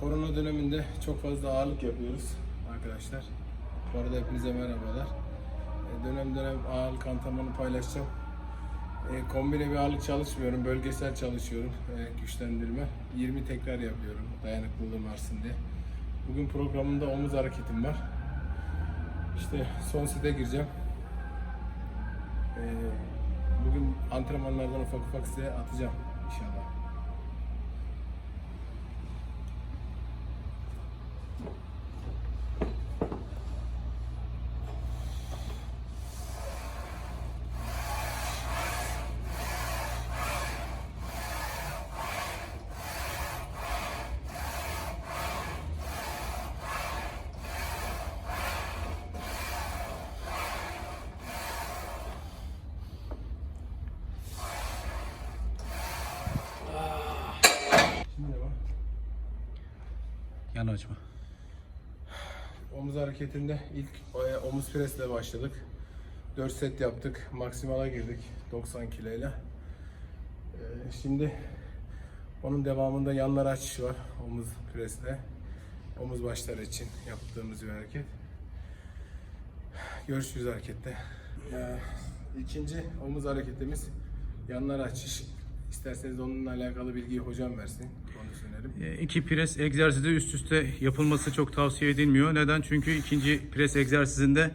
korona döneminde çok fazla ağırlık yapıyoruz arkadaşlar. Bu arada hepinize merhabalar. E, dönem dönem ağırlık antrenmanı paylaşacağım. E, kombine bir ağırlık çalışmıyorum, bölgesel çalışıyorum e, güçlendirme. 20 tekrar yapıyorum dayanıklılığım artsın diye. Bugün programımda omuz hareketim var. İşte son sete gireceğim. E, bugün antrenmanlardan ufak ufak size atacağım 아. 야 나오지마. Omuz hareketinde ilk e, omuz presle başladık. 4 set yaptık. Maksimala girdik 90 kiloyla. E, Şimdi onun devamında yanlar açış var omuz presle. Omuz başları için yaptığımız bir hareket. Görüşürüz harekette. E, İkinci omuz hareketimiz yanlar açış. İsterseniz onunla alakalı bilgiyi hocam versin. Kondisyonerim. E, İki pres egzersizi üst üste yapılması çok tavsiye edilmiyor. Neden? Çünkü ikinci pres egzersizinde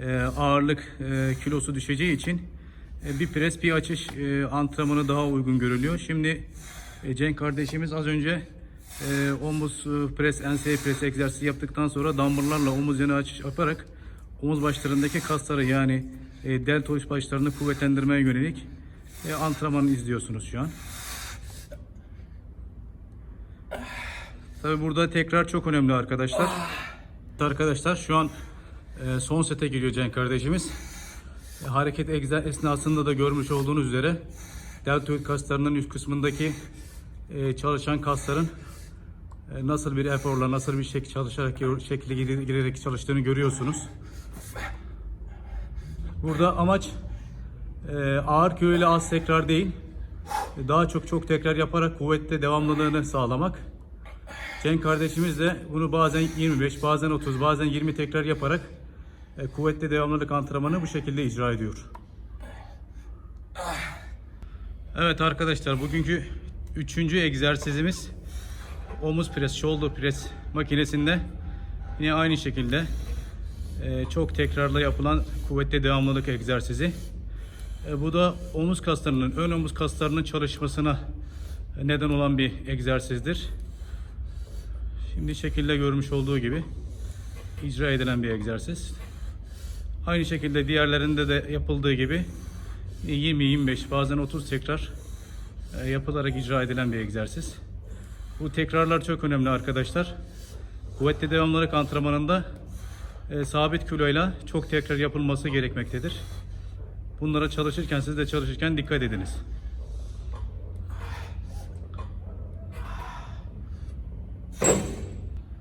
e, ağırlık e, kilosu düşeceği için e, bir pres bir açış antrenmanı daha uygun görülüyor. Şimdi Cenk kardeşimiz az önce omuz pres, ense pres egzersizi yaptıktan sonra dumbbell'larla omuz yanı açış yaparak omuz başlarındaki kasları yani deltoid başlarını kuvvetlendirmeye yönelik antrenmanı izliyorsunuz şu an. Tabi burada tekrar çok önemli arkadaşlar. Arkadaşlar şu an e, son sete giriyor Cenk kardeşimiz. E, hareket esnasında da görmüş olduğunuz üzere deltoid kaslarının üst kısmındaki e, çalışan kasların e, nasıl bir eforla, nasıl bir şekilde çalışarak, gire- girerek çalıştığını görüyorsunuz. Burada amaç e, ağır ile az tekrar değil, daha çok çok tekrar yaparak kuvvette devamlılığını sağlamak. Cenk kardeşimiz de bunu bazen 25, bazen 30, bazen 20 tekrar yaparak e, kuvvetli devamlılık antrenmanı bu şekilde icra ediyor. Evet arkadaşlar bugünkü üçüncü egzersizimiz omuz pres, shoulder press makinesinde yine aynı şekilde e, çok tekrarla yapılan kuvvetli devamlılık egzersizi. E, bu da omuz kaslarının, ön omuz kaslarının çalışmasına neden olan bir egzersizdir. Şimdi şekilde görmüş olduğu gibi icra edilen bir egzersiz. Aynı şekilde diğerlerinde de yapıldığı gibi 20-25 bazen 30 tekrar e, yapılarak icra edilen bir egzersiz. Bu tekrarlar çok önemli arkadaşlar. Kuvvetli devamlılık antrenmanında e, sabit kiloyla çok tekrar yapılması gerekmektedir. Bunlara çalışırken siz de çalışırken dikkat ediniz.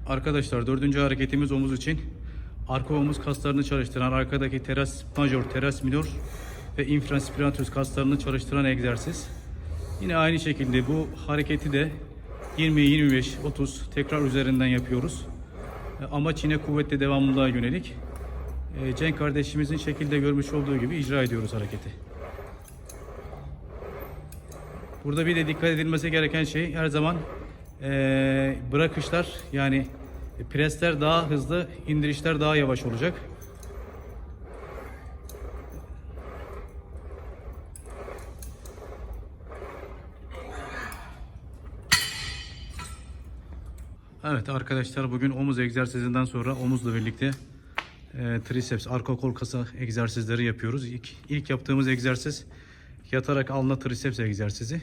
Arkadaşlar dördüncü hareketimiz omuz için. Arka omuz kaslarını çalıştıran arkadaki teras major, teras minor ve infraspiratus kaslarını çalıştıran egzersiz. Yine aynı şekilde bu hareketi de 20, 25, 30 tekrar üzerinden yapıyoruz. E, Amaç yine kuvvetli devamlılığa yönelik. E, Cenk kardeşimizin şekilde görmüş olduğu gibi icra ediyoruz hareketi. Burada bir de dikkat edilmesi gereken şey her zaman eee, bırakışlar yani presler daha hızlı, indirişler daha yavaş olacak. Evet arkadaşlar bugün omuz egzersizinden sonra omuzla birlikte e, triceps, arka kol kası egzersizleri yapıyoruz. İlk, ilk yaptığımız egzersiz yatarak alna triceps egzersizi.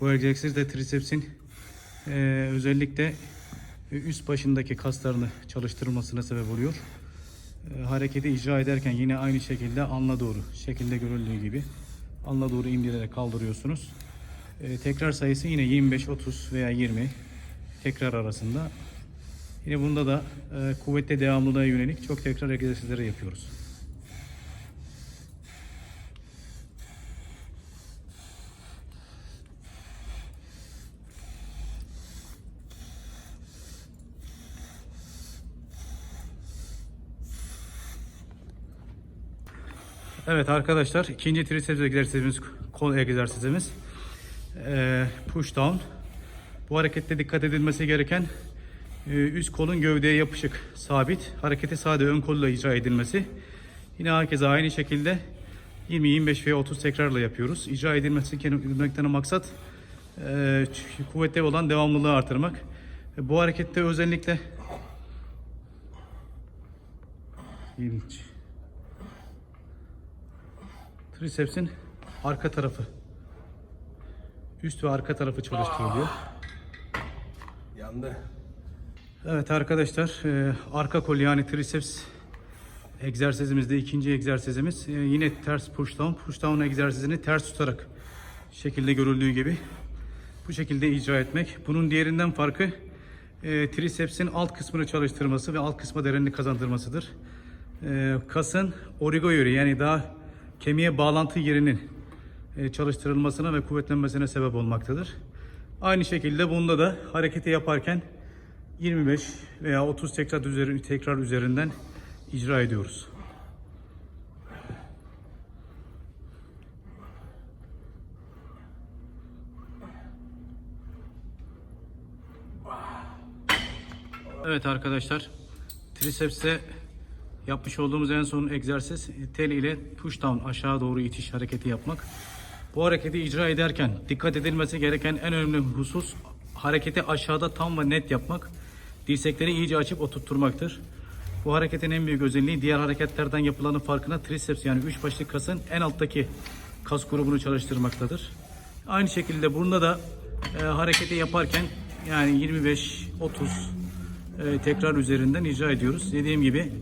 Bu egzersiz de tricepsin e, özellikle üst başındaki kaslarını çalıştırılmasına sebep oluyor. E, hareketi icra ederken yine aynı şekilde alna doğru, şekilde görüldüğü gibi alna doğru indirerek kaldırıyorsunuz. E, tekrar sayısı yine 25, 30 veya 20 tekrar arasında. Yine bunda da e, kuvvetli devamlılığa yönelik çok tekrar egzersizleri yapıyoruz. Evet arkadaşlar ikinci triceps egzersizimiz, kol egzersizimiz. Ee, push down. Bu harekette dikkat edilmesi gereken e, üst kolun gövdeye yapışık, sabit. Hareketi sadece ön kolla icra edilmesi. Yine herkese aynı şekilde 20, 25 veya 30 tekrarla yapıyoruz. İcra edilmesi kelimekten maksat e, kuvvetli olan devamlılığı artırmak. Bu harekette özellikle 20, Trisepsin arka tarafı. Üst ve arka tarafı çalıştırılıyor. Ah, yandı. Evet arkadaşlar e, arka kol yani triceps egzersizimizde ikinci egzersizimiz e, yine ters push down. Push down egzersizini ters tutarak şekilde görüldüğü gibi bu şekilde icra etmek. Bunun diğerinden farkı e, tricepsin alt kısmını çalıştırması ve alt kısma derinlik kazandırmasıdır. E, kasın origoyori yani daha kemiğe bağlantı yerinin e, çalıştırılmasına ve kuvvetlenmesine sebep olmaktadır. Aynı şekilde bunda da hareketi yaparken 25 veya 30 tekrar üzeri, tekrar üzerinden icra ediyoruz. Evet arkadaşlar, triceps'te yapmış olduğumuz en son egzersiz tel ile push down aşağı doğru itiş hareketi yapmak. Bu hareketi icra ederken dikkat edilmesi gereken en önemli husus hareketi aşağıda tam ve net yapmak. Dirsekleri iyice açıp oturtturmaktır. Bu hareketin en büyük özelliği diğer hareketlerden yapılanın farkına triceps yani üç başlı kasın en alttaki kas grubunu çalıştırmaktadır. Aynı şekilde bunda da e, hareketi yaparken yani 25 30 e, tekrar üzerinden icra ediyoruz. Dediğim gibi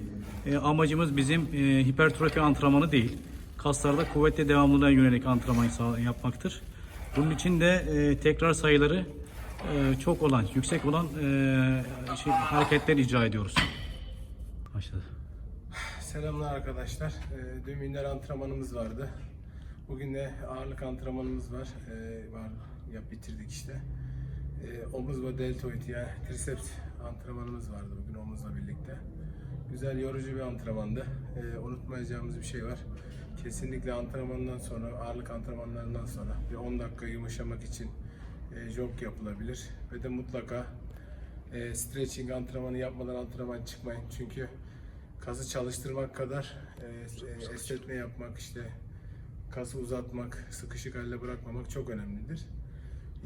e, amacımız bizim e, hipertrofi antrenmanı değil. Kaslarda kuvvet ve devamlılığa yönelik antrenman yapmaktır. Bunun için de e, tekrar sayıları e, çok olan, yüksek olan e, şey, hareketler icra ediyoruz. Başladı. Selamlar arkadaşlar. Ee, Dün minder antrenmanımız vardı. Bugün de ağırlık antrenmanımız var. Ee, var ya bitirdik işte. Ee, omuz ve deltoid yani triceps antrenmanımız vardı bugün omuzla birlikte. Güzel yorucu bir antrenmandı. Ee, unutmayacağımız bir şey var. Kesinlikle antrenmandan sonra, ağırlık antrenmanlarından sonra bir 10 dakika yumuşamak için e, jog yapılabilir. Ve de mutlaka e, stretching antrenmanı yapmadan antrenman çıkmayın. Çünkü kası çalıştırmak kadar e, e, esnetme yapmak işte kası uzatmak, sıkışık halde bırakmamak çok önemlidir.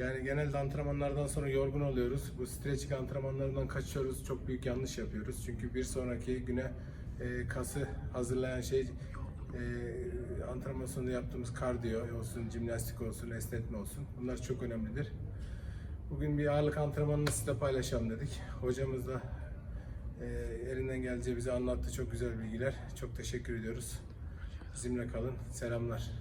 Yani genelde antrenmanlardan sonra yorgun oluyoruz. Bu stretching antrenmanlarından kaçıyoruz. Çok büyük yanlış yapıyoruz. Çünkü bir sonraki güne e, kası hazırlayan şey e, antrenman sonunda yaptığımız kardiyo olsun, jimnastik olsun, esnetme olsun. Bunlar çok önemlidir. Bugün bir ağırlık antrenmanını size paylaşalım dedik. Hocamız da e, elinden geldiğince bize anlattı çok güzel bilgiler. Çok teşekkür ediyoruz. Bizimle kalın. Selamlar.